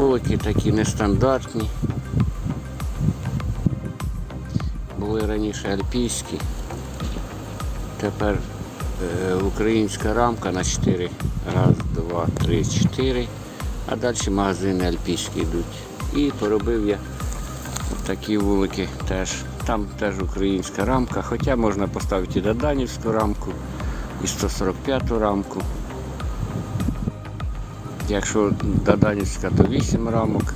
Вулики такі нестандартні. Були раніше альпійські. Тепер е, українська рамка на 4. Раз, два, три, чотири. А далі магазини альпійські йдуть. І поробив я такі вулики теж. Там теж українська рамка, хоча можна поставити і Доданівську рамку, і 145 рамку. Якщо Доданівська, то 8 рамок,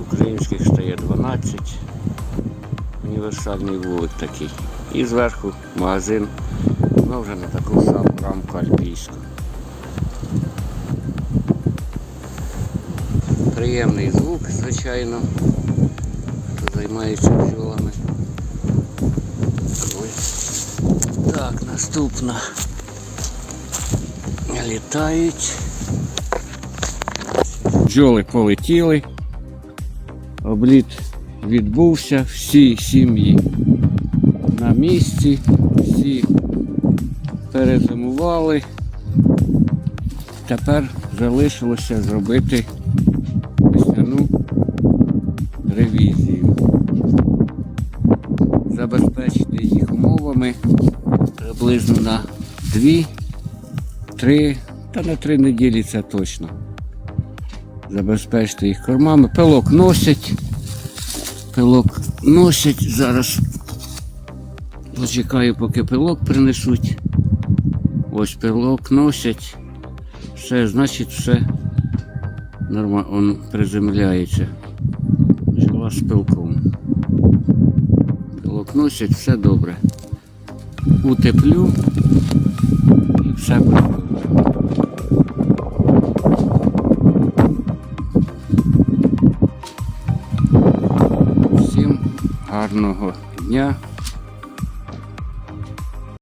українських стає 12. Універсальний вулик такий. І зверху магазин, ну вже на таку саму рамку альпійську. Приємний звук, звичайно, хто займається бджолами. Так, наступна. Літають. Бджоли полетіли. Обліт відбувся, всі сім'ї на місці, всі перезимували. Тепер залишилося зробити весняну ревізію. Забезпечити їх умовами приблизно на 2-3, та на 3 неділі це точно. Забезпечити їх кормами. Пилок носять. Пилок носять. Зараз почекаю, поки пилок принесуть. Ось пилок носять. Все, значить, все нормально. Он приземляється. Жила з пилком. Пилок носять, все добре. Утеплю і все буде гарного дня,